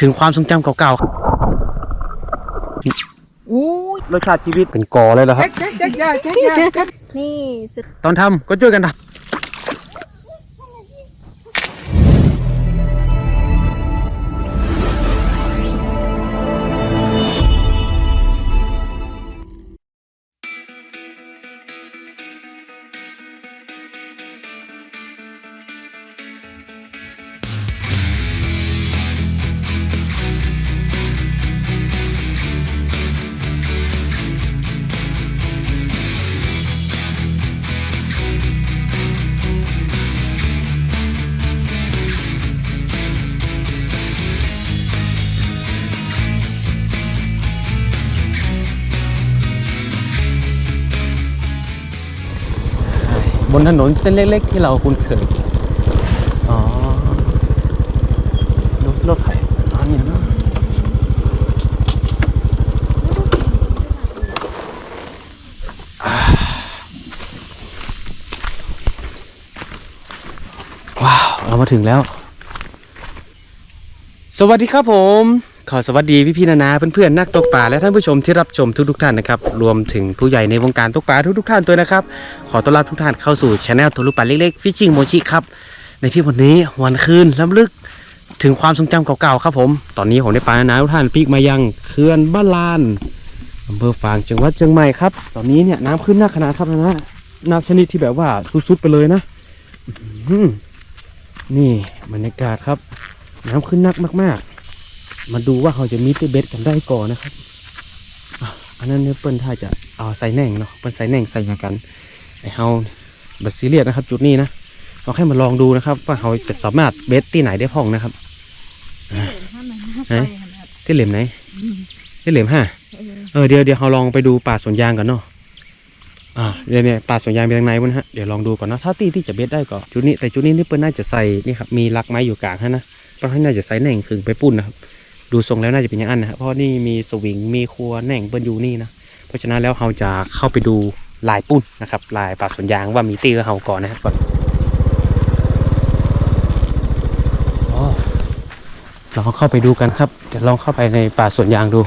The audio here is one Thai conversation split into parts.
ถึงความทรงจำเก่าๆครับอู้ยรสชาติชีวิตเป็นกอเลยเหรอครับแจ๊กแจ๊กแจ๊กแจ๊กแจ๊กแจ๊กนี่สุดตอนทำก็ช่วยกันท นถนนเส้นเล็กๆ ที่เราคุ้นเคย อ๋อรถรถไถอันนี้นะว้าว เรามาถึงแล้ว สวัสดีครับผม ขอสวัสดีพี่ๆนานาเพื่อนๆนักตกปลาและท่านผู้ชมที่รับชมทุกๆท่านนะครับรวมถึงผู้ใหญ่ในวงการตกปลาทุกๆท่านด้วยนะครับ ขอต้อนรับทุกท่านเข้าสู่ช anel ทะลุปลาเล็กๆ Fishing Mochi ครับในที่วันนี้วันคืนล้ำลึกถึงความทรงจำเก่าๆครับผม ตอนนี้ผมได้ปลานานาทุกท่านปีกมายังเขื่อนบ้านลานอำเภอฝางจังหวัดเชียงใหม่ครับ ตอนนี้เนี่ยน้ำขึ้นหนักขนาดครับนะน้ำชนิดที่แบบว่าสุดๆไปเลยนะนี่บรรยากาศครับ น้ำขึ้นนักมาก ๆ มาดูว่าเขาจะมีตัวเบ็ดกันได้ก่อนนะครับอะอันนั้นเนี่ยเปิ้นถ้าจะเอาใส่แหน่งเนาะเปิ้นใส่แหน่งใส่หยังกันไอเฮาบัดซีเรียสนะครับ จุดนี้นะเราแค่มาลองดูนะครับ ว่าเขาจะสามารถเบ็ดที่ไหนได้พ่องนะครับห้ามันไหนที่เหลี่ยมไหนที่เหลี่ยมห้าเออเดี๋ยวเดี๋ยวเราลองไปดูป่าสวนยางกันเนาะอ่าเดี๋ยวเนี่ยป่าสวนยางเป็นยังไงบุ้นฮะเดี๋ยวลองดูก่อนเนาะถ้าตีที่จะเบ็ดได้ก็จุดนี้แต่จุดนี้นี่เปิ้ลน่าจะใส่นี่ครับมีลักไม้อยู่กลางฮะนะเพราะให้น่าจะใส่แหน่งขึงไปปุ้นนะครับ ดูทรงแล้วน่าจะเป็นอย่างนั้นนะครับเพราะนี่มีสวิงมีครัวแหน่งเปิ้ลอยู่นี่นะเพราะฉะนั้นแล้วเราจะเข้าไปดูลายปุ้นนะครับลายป่าสวนยางว่ามีตีกับเราก่อนนะครับก่อนลองเข้าไปดูกันครับจะลองเข้าไปในป่าสวนยางดู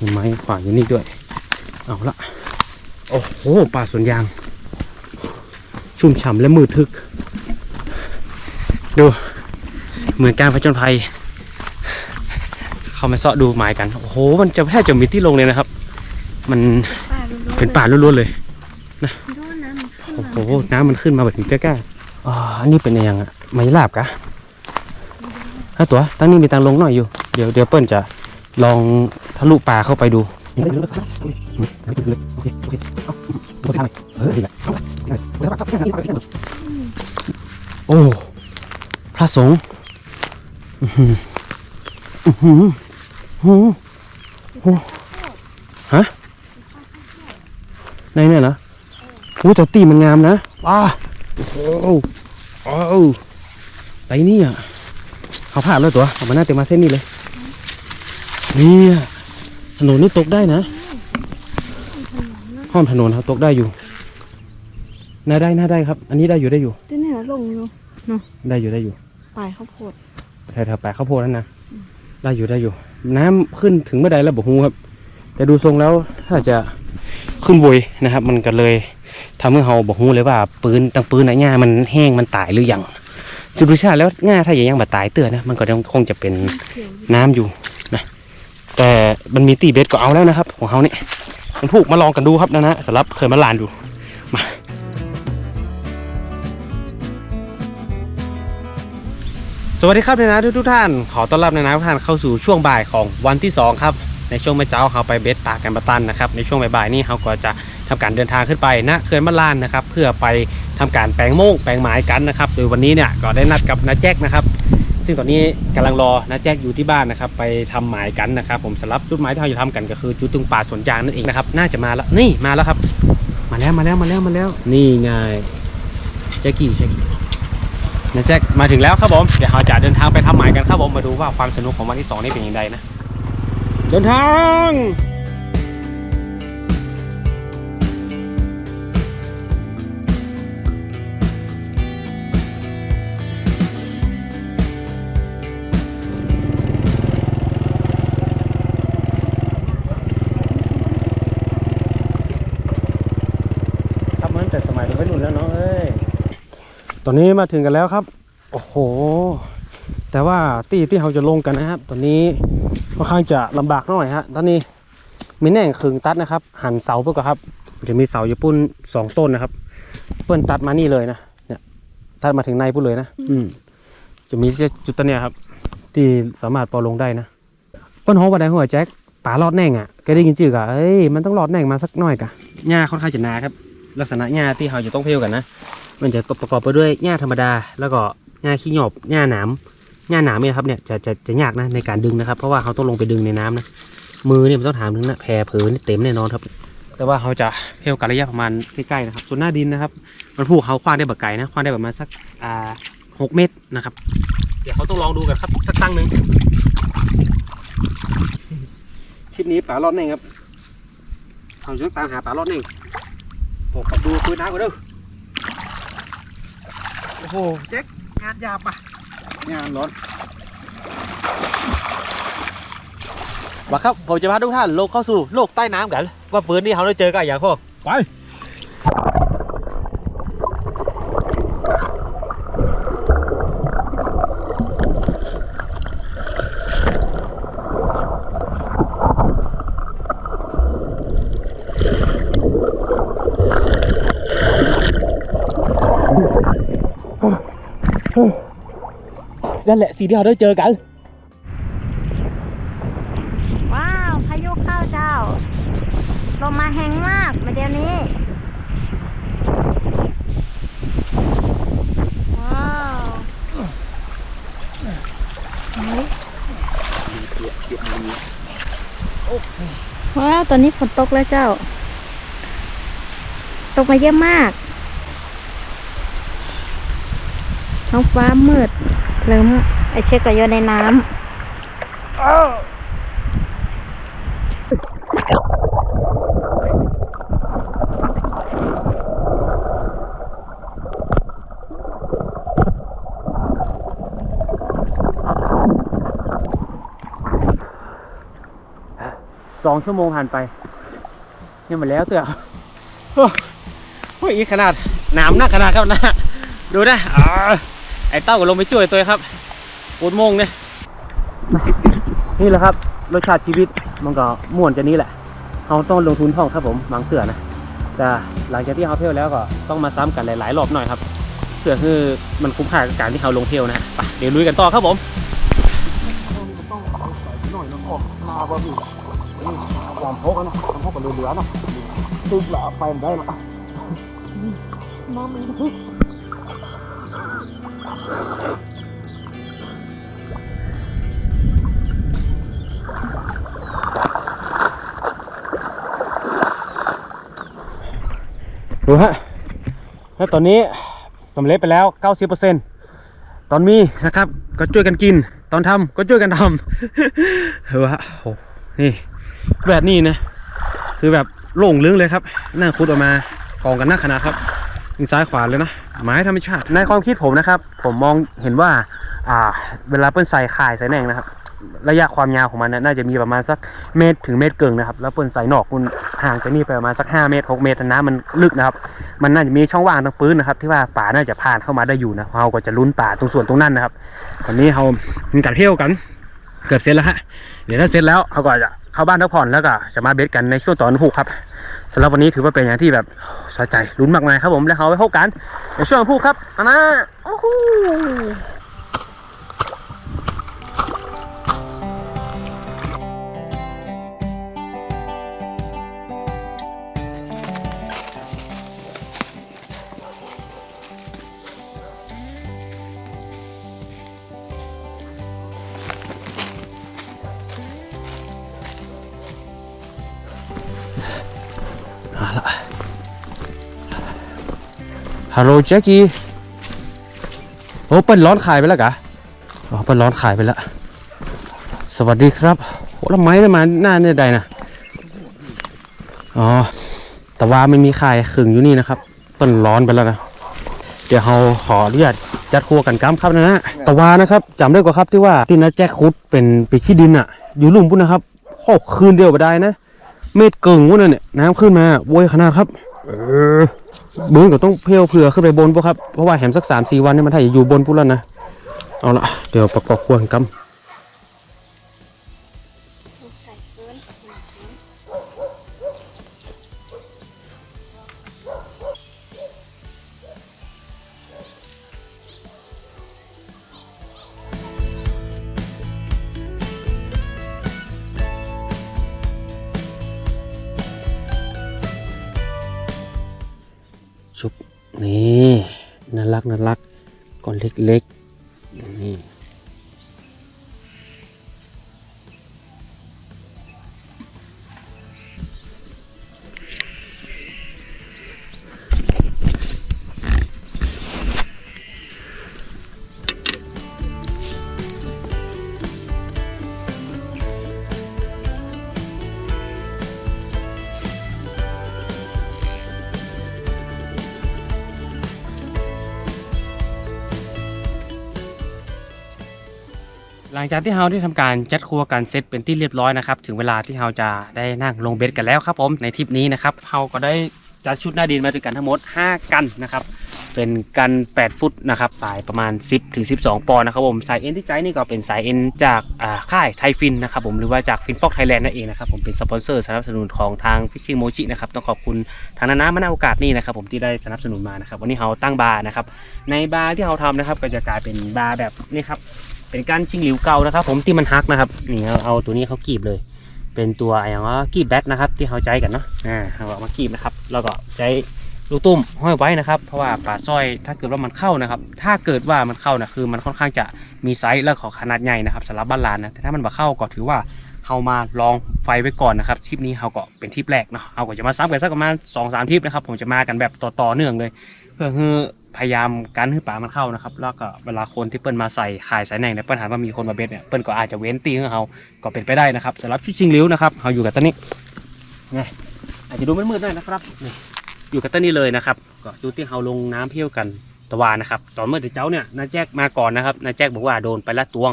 มีไม้ขวางอยู่นี่ด้วย เอาละโอ้โหป่าสวนยาง ชุ่มฉ่ำและมืดทึก ดู เหมือนการผจญภัย เข้ามาเสาะดูหมายกัน โอ้โห มันจะแทบจะมีที่ลงเลยนะครับ มันป่าล้วนๆเป็นป่าล้วนๆเลยโดนน้ำมันขึ้นโอ้มาโห น้ำมันขึ้นมาแบบนี้กล้าๆอ่าอันนี้เป็นยังอะไม้ลาบกะถ้าตัวตั้งนี้มีตังลงหน่อยอยู่ เดี๋ยวเดี๋ยวเปิ้ลจะลองทะลุป่าเข้าไปดูโอ้ พระสงฆ์อื้อหืออื้อหือ โอ้โหฮะในเนี่ยนะโอ้แต่ตีมันงามนะว้าโอ้โหโอ้ไปนี่อะเขาผ่านแล้วตัวเอามาหน้าเต็มมาเส้นนี้เลยเนี่ยถนนนี่ตกได้นะห้อมถนนครับตกได้อยู่น่าได้น่าได้ครับ อันนี้ได้อยู่ได้อยู่ที่เนี่ยลงอยู่ได้อยู่ได้อยู่ป่ายข้าวโพดแถวๆแปะข้าวโพดนั่นนะได้อยู่ได้อยู่ น้ำขึ้นถึงเมื่อใดแล้วบอกฮูครับ แต่ดูทรงแล้วถ้าจะขึ้นบุยนะครับ มันก็เลยทำให้เราบอกฮูเลยว่าปืนตั้งปืนไหนง่ามันแห้งมันตายหรือยังจุดูชาติแล้วง่าถ้าอย่างยังแบบตายเตือนนะมันก็คงจะเป็นน้ำอยู่นะแต่มันมีตีเบ็ดก็เอาแล้วนะครับ ของเขาเนี่ยมันผูกมาลองกันดูครับนะนะสำหรับเคยมาลานดูมา วัสดีครับนนะทุกทุกท่าน ขอต้อนรับนนะทุกท่านเข้าสู่ช่วงบ่ายของวันที่สองครับ ในช่วงเมื่อเช้าเราไปเบ็ดปากันมาตันนะครับในช่วงบ่ายๆนี้เราก็จะทำการเดินทางขึ้นไปนะเขื่อนมะลานนะครับเพื่อไปทำการแปลงโมงแปลงไม้กันนะครับโดยวันนี้เนี่ยก็ได้นัดกับนาแจ็คนะครับซึ่งตอนนี้กำลังรอนะแจ็คอยู่ที่บ้านนะครับไปทำหมายกันนะครับผมสำหรับจุดหมายที่เราจะทำกันก็คือจุดตรงป่าสวนยางนั่นเองนะครับน่าจะมาแล้วนี่มาแล้วครับ มาแล้วมาแล้วมาแล้วมาแล้วนี่ไงแจ็คกี้แจ็คกี้ นะแจ็คมาถึงแล้วครับผม เดี๋ยวเราจะเดินทางไปทำหมายกันครับผม มาดูว่าความสนุกของวันที่สองนี่เป็นอย่างไรนะ เดินทางทำมาตั้แต่สมัยเราเป็นหนุ่มแล้วเนาะเอ้ย ตอนนี้มาถึงกันแล้วครับ โอ้โห แต่ว่าที่ที่เราจะลงกันนะครับ ตอนนี้ค่อนข้างจะลำบากหน่อยฮะ ตอนนี้มีแหน่งขึงตัดนะครับ หันเสาเพื่อครับมันจะมีเสาญี่ปุ่นสองต้นนะครับ เปิ้นตัดมานี่เลยนะ เนี่ย ตัดมาถึงในพุ่นเลยนะ อืม จะมีจุดตัวเนี้ยครับ ที่สามารถปอลงได้นะ เปิ้นโฮบันไดหัวแจ็คป่าลอดแหน่งอะแกได้ยินชื่อกะเอ้ย มันต้องลอดแหน่งมาสักหน่อยกะหญ้าค่อนข้างจะหนาครับ ลักษณะหญ้าที่เราจะต้องเพียวกันนะ มันจะประกอบไปด้วยหญ้าธรรมดา แล้วก็หญ้าขี้หยอบหญ้าหนามหญ้าหนามเนี่ยครับเนี่ยจะจะจะยากนะในการดึงนะครับ เพราะว่าเขาต้องลงไปดึงในน้ำนะ มือเนี่ยมันต้องถามถึงนะแพรเผลอนี่เต็มแน่นอนครับ แต่ว่าเขาจะเพียวกันระยะประมาณใกล้ๆนะครับ ส่วนหน้าดินนะครับ มันผูกเขาคว้างได้แบบไก่นะคว้างได้ประมาณสักอ่าหกเมตรนะครับ เดี๋ยวเขาต้องลองดูกันครับสักตั้งหนึ่งทริปนี้ป่ารอดแน่งครับเขาจะตามหาป่ารอดแน่ งผมขับดูปืนน้ำก่อนเด้อโอ้โหแจ็คงานยาบปะงานร้อนมาครับผมจะพาทุกท่านลงเข้าสู่โลกใต้น้ำกัน ว่าปืนนี่เขาได้เจอกันอย่างพวกไป นั่นแหละสิ่งที่เขาได้เจอกัน ว้าวพายุเข้าเจ้า ลมมาแห้งมากมาเดี๋ยวนี้ ว้าวว้าวตอนนี้ฝนตกแล้วเจ้า ตกมาเยอะมากท้องฟ้ามืด เริ่มไอเช็คก็อยู่ในน้ำสองชั่วโมงผ่านไปยังมาแล้วเถอะโอ้โอีกขนาดหนามนักขนาดครับนะ ดูนะ อ่าไอ้เต้าก็ลงไปช่วยตัวครับปวดโมงเนี่ยนี่แหละครับรสชาติชีวิตมันก็ม่วนจะนี้แหละเราต้องลงทุนท่องครับผมบางเสือนะแต่หลังจากที่เขาเที่ยวแล้วก็ต้องมาซ้ำกันหลาย ๆ รอบหน่อยครับเพื่อคือมันคุ้มค่ากับการที่เขาลงเที่ยวนะไปเดี๋ยวลุยกันต่อครับผมต้องใส่หน่อยนะออกมาบ่พี่นี่ความพกนะความพกกับเรือๆนะตึกละไปมันได้ละน้ำมี ดูฮะแล้วตอนนี้สำเร็จไปแล้ว 90%ตอนมีนะครับ ก็ช่วยกันกิน ตอนทำก็ช่วยกันทำเฮ้ยฮะโอ้นี่แบบนี้นะ คือแบบโล่งลึงเลยครับนั่งคุดออกมากองกันหน้าขนาดครับ ยิงซ้ายขวาเลยนะไม้ธรรมชาติในความคิดผมนะครับ ผมมองเห็นว่า อ่า เวลาเปิ้ลใส่ข่ายใส่แหน่งนะครับ ระยะความยาวของมันน่าจะมีประมาณสักเมตรถึงเมตรเกิงนะครับ แล้วเปิ้ลใส่นอกมันห่างจากนี่ไปประมาณสัก 5 เมตร 6 เมตรน้ำมันลึกนะครับ มันน่าจะมีช่องว่างตรงปืนนะครับ ที่ว่าป่าน่าจะผ่านเข้ามาได้อยู่นะเราก็จะลุ้นป่าตรงส่วนตรงนั้นนะครับตอนนี้เรามีการเที่ยวกัน เกือบเสร็จแล้วฮะเดี๋ยวถ้าเสร็จแล้วเราก็จะเข้าบ้านพักผ่อนแล้วก็จะมาเบสกันในช่วงตอนผูกครับสำหรับวันนี้ถือว่าเป็นอย่างที่แบบ สะใจลุ้นมากมายครับผมแล้วเขาไปพบกันในช่วงผูดครับอันนะโอ้โห ฮัลโหลแจ็คกี้โอ้เปิ้ลร้อนขายไปแล้วกะอ๋อเปิ้ลร้อนขายไปแล้ว สวัสดีครับโอ้แล้วไม้น่ะมาหน้าเนี่ยใดนะอ๋อแต่ว่าไม่มีขายขึงอยู่นี่นะครับ เปิ้ลร้อนไปแล้วนะเดี๋ยวเราขออนุญาตจัดครัวกันกัมครับนะนะตะวานะครับจำได้กว่าครับที่ว่าที่นัดแจ็คคุดเป็นไปขี้ดินอะ อยู่หลุมพุ่นนะครับโอ้คืนเดียวไปได้นะ เม็ดเกิงพุ่นน่ะเนี่ยน้ำขึ้นมาโวยขนาดครับ เออเบึ้งก็ต้องเพียวเผื่อขึ้นไปบนพวกครับ เพราะว่าแหมสักสามสี่วันเนี่ยมันถ้าอยู่บนปุ๊บแล้วนะ เอาละเดี๋ยวประกอบควรกำ รักน่ารักก้อนเล็ก หลังจากที่เราได้ทำการจัดครัวกันเซตเป็นที่เรียบร้อยนะครับถึงเวลาที่เราจะได้นั่งลงเบ็ดกันแล้วครับผมในทริปนี้นะครับเราก็ได้จัดชุดหน้าดินมาด้วยกันทั้งหมด 5 กันนะครับเป็นกัน 8 ฟุตนะครับสายประมาณ 10ถึง12 ปอนด์นะครับผมสายเอ็นที่ใจนี่ก็เป็นสายเอ็นจากอ่าค่ายไทฟินนะครับผมหรือว่าจากฟินฟอกไทยแลนด์นั่นเองนะครับผมเป็นสปอนเซอร์สนับสนุนของทางฟิชชิ่งโมจินะครับต้องขอบคุณทางนานามาณโอกาสนี้นะครับผมที่ได้สนับสนุนมานะครับวันนี้เราตั้งบาร์นะครับในบาร์ที่เราทำนะครับก็จะกลายเป็นบาร์แบบนี้ครับ เป็นการชิงหลิวเก่านะครับ ผมที่มันฮักนะครับนี่เอาเอาตัวนี้เขากีบเลย เป็นตัวอย่างว่ากีบแบทนะครับ ที่เขาใจกันเนาะอ่าเอาออกมากีบนะครับ แล้วก็ใช้ลูกตุ้มห้อยไว้นะครับ เพราะว่าปลาสร้อยถ้าเกิดว่ามันเข้านะครับ ถ้าเกิดว่ามันเข้านะคือ มันค่อนข้างจะมีไซส์และขอขนาดใหญ่นะครับสำหรับบ้านลานนะแต่ถ้ามันบ่เข้าก็ถือว่าเรามาลองไฟไว้ก่อนนะครับทริปนี้เราก็เป็นทริปแรกเนาะเราก็จะมาซ้ำกันสักประมาณสองสามทริปนะครับ ผมจะมากันแบบต่อต่อเนื่องเลย เพื่อ พยายามกันให้ปลามันเข้านะครับ แล้วก็เวลาคนที่เปิ้นมาใส่ขายสายแหน่งเนี่ยเปิ้นหาว่ามีคนมาเบ็ดเนี่ยเปิ้นก็อาจจะเว้นตีให้เขาก็เป็นไปได้นะครับสำหรับชุดชิงลิ้วนะครับเราอยู่กับตัวนี้ไงอาจจะดูมืดๆหน่อยนะครับนี่อยู่กับตัวนี้เลยนะครับ ก็จุดที่เราลงน้ำเพี้ยวกันตะวานนะครับ ตอนเมื่อเดี๋ยวเจ้าเนี่ยนายแจ๊กมาก่อนนะครับนายแจ๊กบอกว่าโดนไปละตวง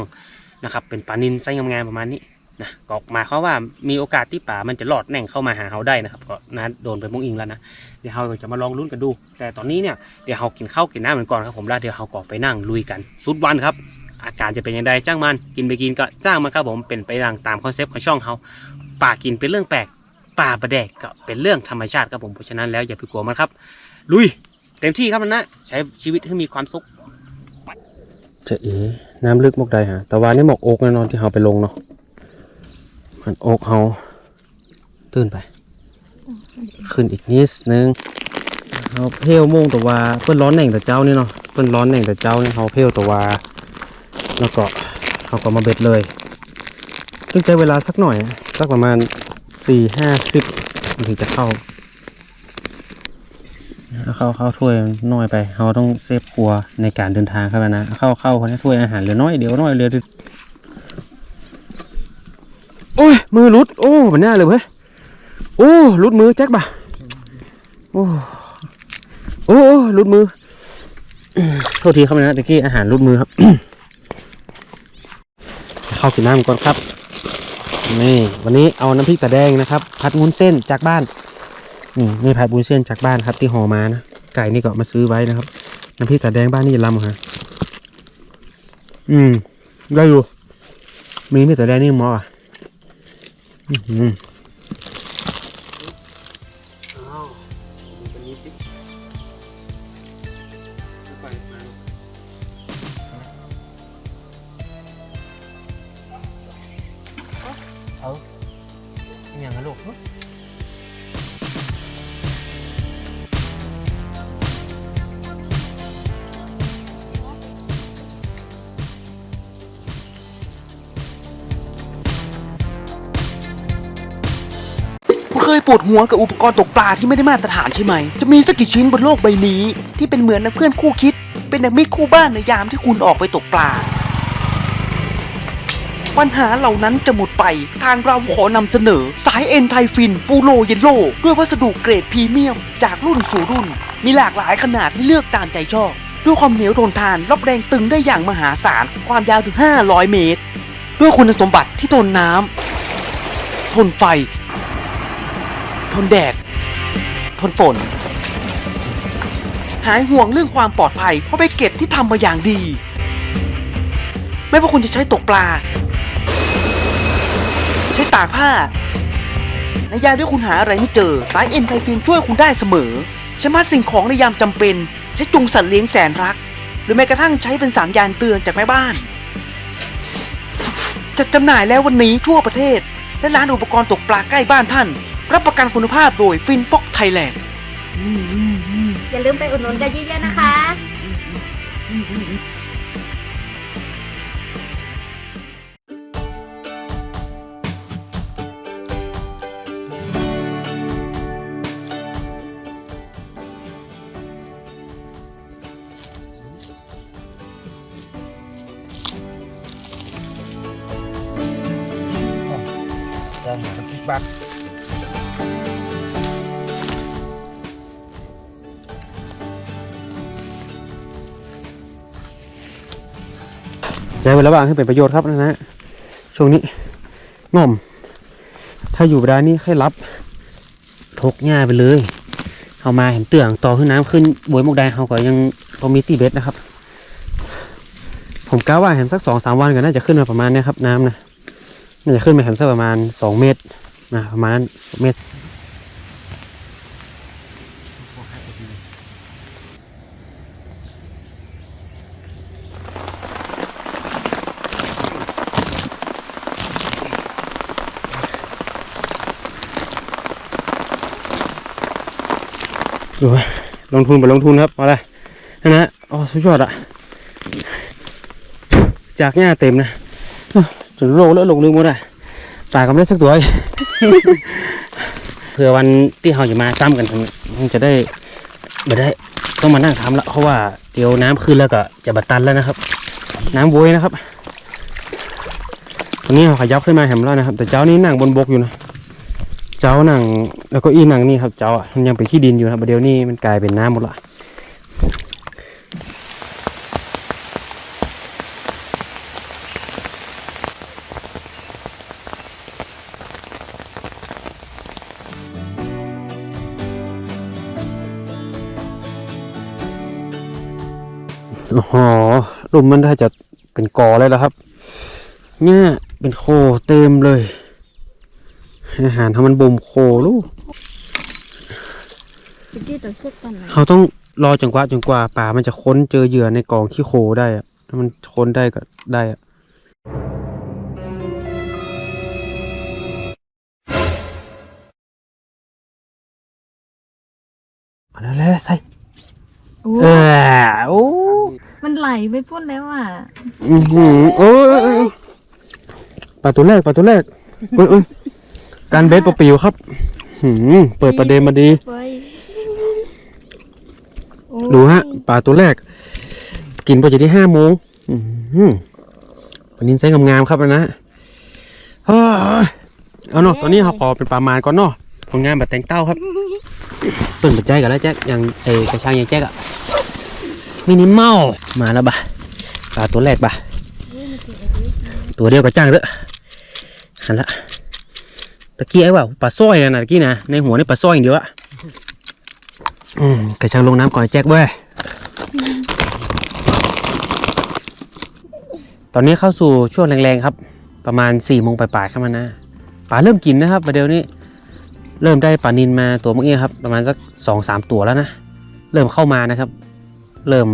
นะครับเป็นปลานินไส์งามๆประมาณนี้นะก็หมายความว่ามีโอกาสที่ป่ามันจะหลอดแหน่งเข้ามาหาเราได้นะครับ ก็นาโดนไปมุ้งอิงแล้วนะ เดี๋ยวเราจะมาลองลุ้นกันดู แต่ตอนนี้เนี่ยเดี๋ยวเรากินข้าวกินน้ำกันก่อนครับผมแล้วเดี๋ยวเราก็ไปนั่งลุยกันสุดวันครับ อาการจะเป็นยังไงจ้างมันกินไปกินก็จ้างมันครับผมเป็นไปตามคอนเซปต์ของช่องเขาป่ากินเป็นเรื่องแปลกป่าประแดกก็เป็นเรื่องธรรมชาติครับผมเพราะฉะนั้นแล้วอย่าไปกลัวมันครับ ลุยเต็มที่ครับมันนะใช้ชีวิตให้มีความสุขจะเอ๋น้ำลึกมกใดฮะแต่ว่านี่หมกโอกแน่นอนที่เราไปลงเนาะมันโอกเขาตื่นไป ขึ้นอีกนิดนึงเขาเพลวโมงต่ว่าเพิ่นร้อนแหน่งแต่เจ้านี่เนาะเพิ่นร้อนแหน่งแต่เจ้านี่เขาเพลแต่ว่าแล้วก็เขาก็มาเบ็ดเลยซึ่งใช้เวลาสักหน่อยสักประมาณสี่ห้าคลิปมันถึงจะเข้าเอาเข้าเข้าถ้วยน้อยไปเขาต้องเซฟครัวในการเดินทางครับนะเอาเข้าเข้าคนนี้ถ้วยอาหารเหลือน้อยเดี๋ยวน้อยเหลือโอ้ยมือหลุดโอ้บันหน้าเลยเว้ย โอ้ลุดมือแจ็คบ่ะโอ้โอ้ลุดมือโทษทีครับนะตะกี้อาหารลุดมือครับเข้ากินน้ำก่อนครับนี่วันนี้เอาน้ำพริกตาแดงนะครับ ผัดวุ้นเส้นจากบ้านนี่นี่ผัดวุ้นเส้นจากบ้านครับ ที่ห่อมานะไก่นี่ก็มาซื้อไว้นะครับ น้ำพริกตาแดงบ้านนี่ลำเหรอฮะอืมได้อยู่มีมีดตาแดงนี่มออะอือ ปวดหัวกับอุปกรณ์ตกปลาที่ไม่ได้มาตรฐานใช่ไหม จะมีสักกี่ชิ้นบนโลกใบนี้ ที่เป็นเหมือนนักเพื่อนคู่คิด เป็นนักมิตรคู่บ้านในยามที่คุณออกไปตกปลา ปัญหาเหล่านั้นจะหมดไป ทางเราขอนำเสนอ สายเอ็นไทฟินฟูโลเยลโลด้วยวัสดุเกรดพรีเมียม จากรุ่นสู่รุ่น มีหลากหลายขนาดให้เลือกตามใจชอบ ด้วยความเหนียวทนทานรับแรงตึงได้อย่างมหาศาล ความยาวถึง 500 เมตร ด้วยคุณสมบัติที่ทนน้ำทนไฟ ทนแดด ทนฝน หายห่วงเรื่องความปลอดภัย เพราะไปเก็บที่ทำมาอย่างดี ไม่ว่าคุณจะใช้ตกปลา ใช้ตากผ้า ในยามที่คุณหาอะไรไม่เจอ สายเอ็นไทฟินช่วยคุณได้เสมอ ใช้มัดสิ่งของในยามจำเป็น ใช้จุงสัตว์เลี้ยงแสนรัก หรือแม้กระทั่งใช้เป็นสัญญาณเตือนจากแม่บ้านจัดจำหน่ายแล้ววันนี้ทั่วประเทศ และร้านอุปกรณ์ตกปลาใกล้บ้านท่าน รับประกันคุณภาพโดยฟินฟอกไทยแลนด์ อย่าลืมไปอุดหนุนกันเยอะๆนะคะ ใจไว้แล้วบ้างให้เป็นประโยชน์ครับนะฮะช่วงนี้ง่อม ถ้าอยู่เวลานี้ค่อยรับทกหญ้าไปเลยเอามาเห็นเตื่องต่อขึ้นน้ำขึ้นบวยมุกได้เขาก็ยังพอมีตีเบ็ดนะครับ ผมกะว่าเห็นสักสองสามวันก็น่าจะขึ้นมาประมาณนี้ครับน้ำนะน่าจะขึ้นมาเห็นสักประมาณสองเมตร นะประมาณนั้นเมตรดูลงทุนไปลงทุนครับเอาเลยนั่นนะอ๋อสุดยอดอะจากหญ้าเต็มนะจนโลแล้วลงลืมหมดอะ ตายก็ไม่ได้สักตัวเผื่อวันที่เราจะมาซ้ำกันมันจะได้ไม่ได้ต้องมานั่งทำละเพราะว่าเดี๋ยวน้ำขึ้นแล้วก็จะบัดตันแล้วนะครับ น้ำโวยนะครับตอนนี้เราขยับขึ้นมาแหมแล้วนะครับ แต่เจ้านี้นั่งบนบกอยู่นะ เจ้านั่งแล้วก็อีนั่งนี่ครับ เจ้ามันยังเป็นขี้ดินอยู่นะครับเดี๋ยวนี้มันกลายเป็นน้ำหมดละ โอ้โหหลุมมันถ้าจะเป็นกอเลยแล้วครับเนี่ยเป็นโคเต็มเลยอาหารทำมันบ่มโคลูกเมื่อกี้ตัวเช็ดตอนไหนเขาต้องรอจนกว่าจนกว่าป่ามันจะค้นเจอเหยื่อในกองขี้โคได้อะถ้ามันค้นได้ก็ได้อะเอาแล้วๆใส่โอ้เออโอ้ มันไหลไปพุ่นแล้วอะอื้อหือโอ้ยโอ้ยโอ้ยปลาตัวแรกปลาตัวแรกเอ้ยเอ้ยการเบสปะปิวครับหืมเปิดประเด็นมาดี ไปโอ้ดูฮะปลาตัวแรก กินพอจะที่ห้าโมงอื้อหือปลานินไซส์งามๆครับนะเฮ้ยเอาเนาะตอนนี้เขาขอเป็นปลามานก่อนเนาะผลงานแบบแต่งเต้าครับเปิดปัจจัยกันแล้วแจ็คอย่างเอกระชางอย่างแจ็คอะ มินิเมามาแล้วบ่ะปลาตัวแรกบ่ะตัวเดียวกับจ้างเถอะหันละตะกี้ไอ้ว่าปลาสร้อยนะตะกี้นะในหัวนี่ปลาสร้อยอย่างเดียวอะอืมกระชังลงน้ำก่อนแจ็คเว้ยตอนนี้เข้าสู่ช่วงแรงๆครับ ประมาณ4ี่โมงปลายๆเข้ามานะปลาเริ่มกินนะครับประเดี๋ยวนี้เริ่มได้ปลานินมาตัวเมื่อกี้ครับ ประมาณสักสองสามตัวแล้วนะ เริ่มเข้ามานะครับ เริ่ม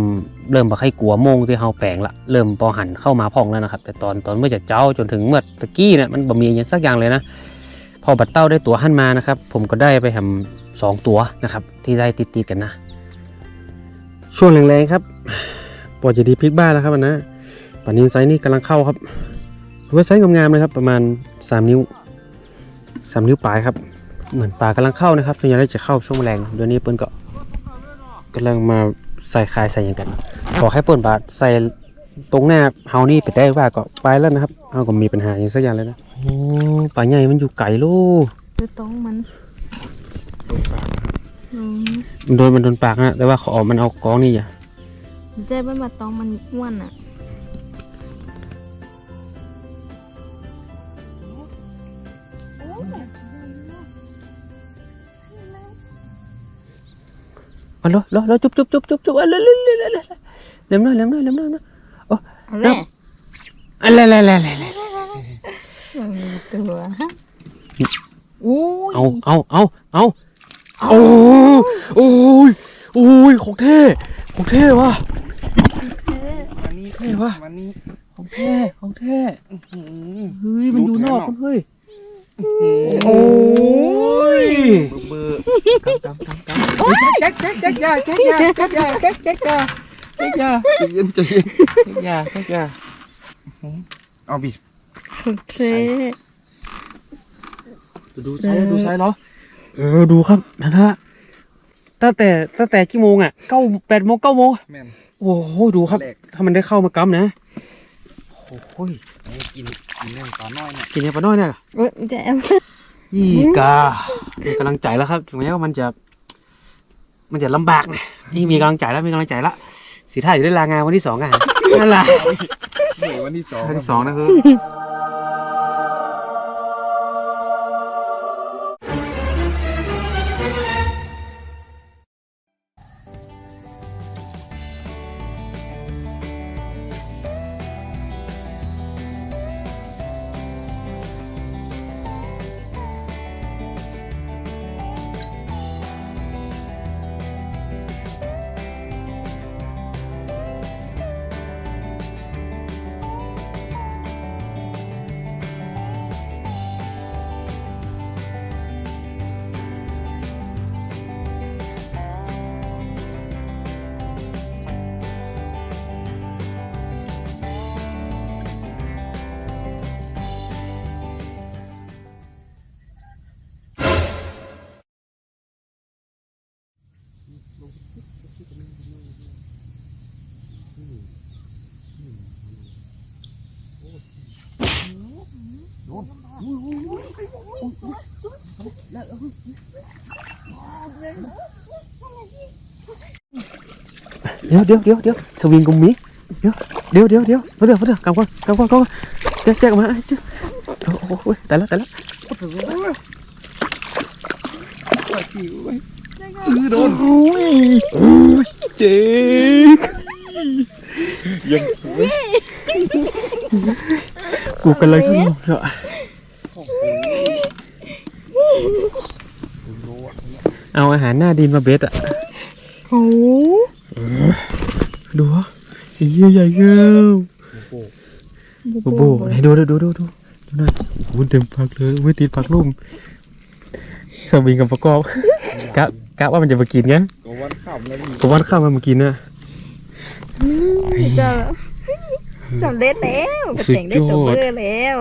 เริ่มบะไข่กลัวโมงที่เฮาแปลงละเริ่มพอหันเข้ามาพองแล้วนะครับ แต่ตอนตอนเมื่อจะเจ้าจนถึงเมื่อตะกี้เนี่ยมันบ่มีอย่างสักอย่างเลยนะพอบัดเต้าได้ตัวหันมานะครับ ผมก็ได้ไปทำสองตัวนะครับ ที่ได้ติดๆกันนะ ช่วงแรงๆครับปอจะดีพลิกบ้านแล้วครับอันนะปลานินไซส์นี่กำลังเข้าครับถือว่าไซส์งามๆเลยครับ ประมาณ 3 นิ้ว 3 นิ้วปลายครับ เหมือนปลากำลังเข้านะครับส่วนใหญ่จะเข้าช่วงแรงเดี๋ยวนี้เปิ้นก็กำลังมา ใส่คายใส่หยังกัน ขอแค่เปิ้นบาทใส่ตรงหน้าเฮานี่ไปได้ว่าก็ไปแล้วนะครับเฮาก็มีปัญหาอย่างสักอย่างเลยนะโอ้ปลาใหญ่มันอยู่ไกลลูกคือตรงมันอืมมันโดนมันโดนปากนะแต่ว่าขอมันเอากองนี่อย่าเจ๊ไม่มาตองมันอ้วนอะ เอาฮัลโหลรอรอจุ๊บจุ๊บจุ๊บจุ๊บจุ๊บอะไรเร็วเร็วเร็วเร็วเร็วหน่อยเร็วหน่อยเร็วหน่อยเร็วหน่อยอาแม่อะไรอะไรอะไรอะไรตัวอู้เอาเอาเอาเอาโอ้โอ้ยโอ้ยของเท่ของเท่วะวันนี้เท่วะวันนี้ของเท่ของเท่เฮ้ยมันอยู่นอกเฮ้ยโอ้ย กำกำกำกแจ๊กแจ๊กแจ๊กยาแจ๊กยาแจ๊กยาแจ๊กแจ๊กยาแจ๊กยาใจเย็นใจเย็นแจ๊กยาแจ๊กยาเอาบิโอเคดูไซส์ดูไซส์เหรอเออดูครับนั่นฮะตั้งแต่ตั้งแต่กี่โมงอะเก้าแปดโมงเก้าโมงโอ้โหดูครับ ถ้ามันได้เข้ามากำนะโอ้ยกินกินเรื่องตอนน้อยเนี่ยกินเนี่ยปะน้อยเนี่ยเว้ยจะ เอาอีกามีกำลังใจแล้วครับถึงแม้ว่ามันจะ มันจะลำบากนะนี่มีกำลังใจแล้วมีกำลังใจแล้วสีท่าอยู่ได้ลางานวันที่สองอะนั่นแหละเดี๋ยววันที่สองวันที่สองนะคือเดี๋ยวเดี๋ยวเดี๋ยวเดี๋ยวสวิงกุมมีเดี๋ยวเดี๋ยวเดี๋ยวเดี๋ยวมาเถอะมาเถอะกำก่อนกำก่อนกำก่อนแจ๊กแจ๊กออ กมาไอ้เจ๊โอ้โหโอ้ยแต่ละแต่ละอือโดนโอ้ยโอ้ยเจ๊กยังสวยกูกันเลยขึ้นเถอะเอาอาหารหน้าดินมาเบ็ดอะโอ้ดูวะเยี่ยใหญ่เกินโอ้โหไหนดูดูดูดูดูดูหน่อยโอ้เต็มปากเลยไม่ติดปากลุ่มสวิงกับประกอบกะกะว่ามันจะมากินไงก็วันข้ามแล้วนี่ผมว่าข้าวมันมากินนะจะสำเร็จแล้วปะแต่งได้ตัวเบอร์แล้ว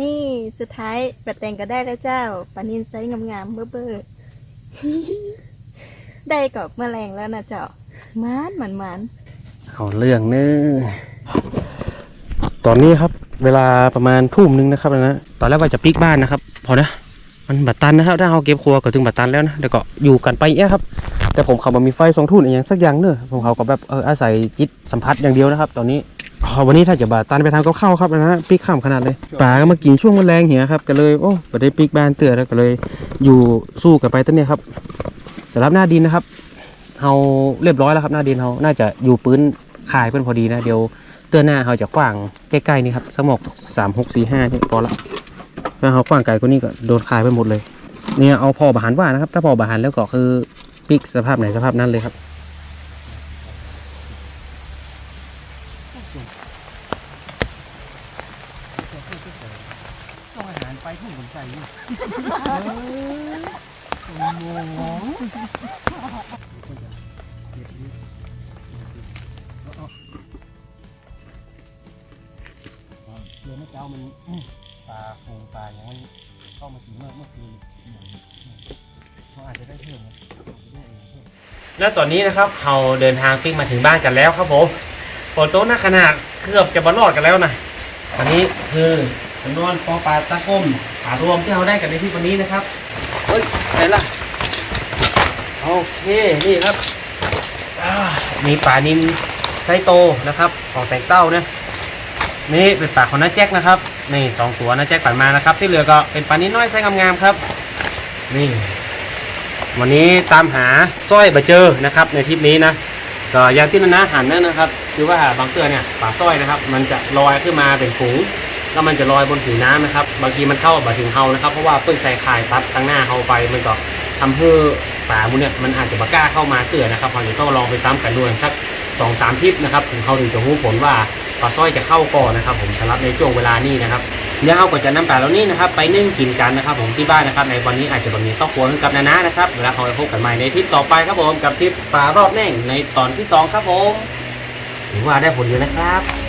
นี่สุดท้ายปะแต่งก็ได้แล้วเจ้าปานินไซส์งามๆเบ้อเบอร์ได้กับแมลงแล้วนะเจ้ามันมันมันเอาเรื่องเนอะตอนนี้ครับ เวลาประมาณทุ่มหนึงนะครับนะตอนแรกว่าจะปิกบ้านนะครับ พอนะมันบัดตันนะครับถ้าเอาเก็บครัวก็ถึงบัดตันแล้วนะเดี๋ยวก็อยู่กันไปเอี้ยครับ แต่ผมเขามามีไฟสองทุ่นอย่างสักอย่างเนอะผมเขาก็แบบเอออาศัยจิตสัมผัสอย่างเดียวนะครับ ตอนนี้ อ๋อวันนี้ถ้าจะบัดตันไปทางกับข้าวครับนะฮะปิกข้ามขนาดเลยป่าก็มากินช่วงแมลงเหียครับก็เลยโอ้ไปได้ปิกบานเตือแล้วก็เลยอยู่สู้กันไปตั้งเนี่ยครับสำหรับหน้าดินนะครับเราเรียบร้อยแล้วครับหน้าดินเราน่าจะอยู่ปืนขายเพื่อนพอดีนะเดี๋ยวเตือนหน้าเขาจะขว้างใกล้ๆนี่ครับสมอกสามหกสี่ห้านี่พอละถ้าเขาขว้างไกลกว่านี้ก็โดนขายไปหมดเลยเนี่ยเอาพอบาหารว่านะครับ ถ้าพอบาหารแล้วก็คือปิกสภาพไหนสภาพนั้นเลยครับ เดี๋ยวไม่เจ้ามันปลาคงปลาอย่างมันเข้ามาถึงเมื่อเมื่อคืนเขาอาจจะได้เพิ่มนะและตอนนี้นะครับเราเดินทางปิ้งมาถึงบ้านกันแล้วครับผมฝนตกหน้าขนาดเกือบจะบรอดกันแล้วนะอันนี้คือจำนวนปอปลาตะก้มปลารวมที่เราได้กันในที่วันนี้นะครับเฮ้ยไหนล่ะโอเคนี่ครับมีปลานินไซโตนะครับ ของแต่งเต้านะ นี่เป็นปลาของน้าแจ็คนะครับ นี่สองตัวน้าแจ็คปั่นมานะครับ ที่เหลือก็เป็นปลานินน้อยไซส์งามๆครับ นี่ วันนี้ตามหาสร้อยบะเจอนะครับ ในทริปนี้นะก็อย่างที่นานาหันนั่นนะครับ คือว่าบางเตือเนี่ยปลาสร้อยนะครับ มันจะลอยขึ้นมาเป็นฝูงแล้วมันจะลอยบนผิวน้ำนะครับ บางทีมันเข้ามาถึงเฮานะครับเพราะว่าเปิ้ลใส่คายตัดทางหน้าเฮาไปมันก็ทำให้ปลาพวกเนี่ยมันอาจจะบากล้าเข้ามาเตือนะครับเราจะต้องลองไปซ้ำกันด้วยสักสองสามทริปนะครับถึงเขาถึงจะรู้ผลว่า ปลาสร้อยจะเข้าก่อนนะครับ ผมสำหรับในช่วงเวลานี้นะครับเดี๋ยวเราก็จะนำปลาเหล่านี้นะครับไปนึ่งกินกันนะครับ ผมที่บ้านนะครับในวันนี้อาจจะแบบมีต้องครัวกับนานานะครับเวลาเขาจะพบกันใหม่ในทริปต่อไปครับผมกับทริปปลารอดแน่งในตอนที่สองครับผมถือว่าได้ผลอยู่นะครับ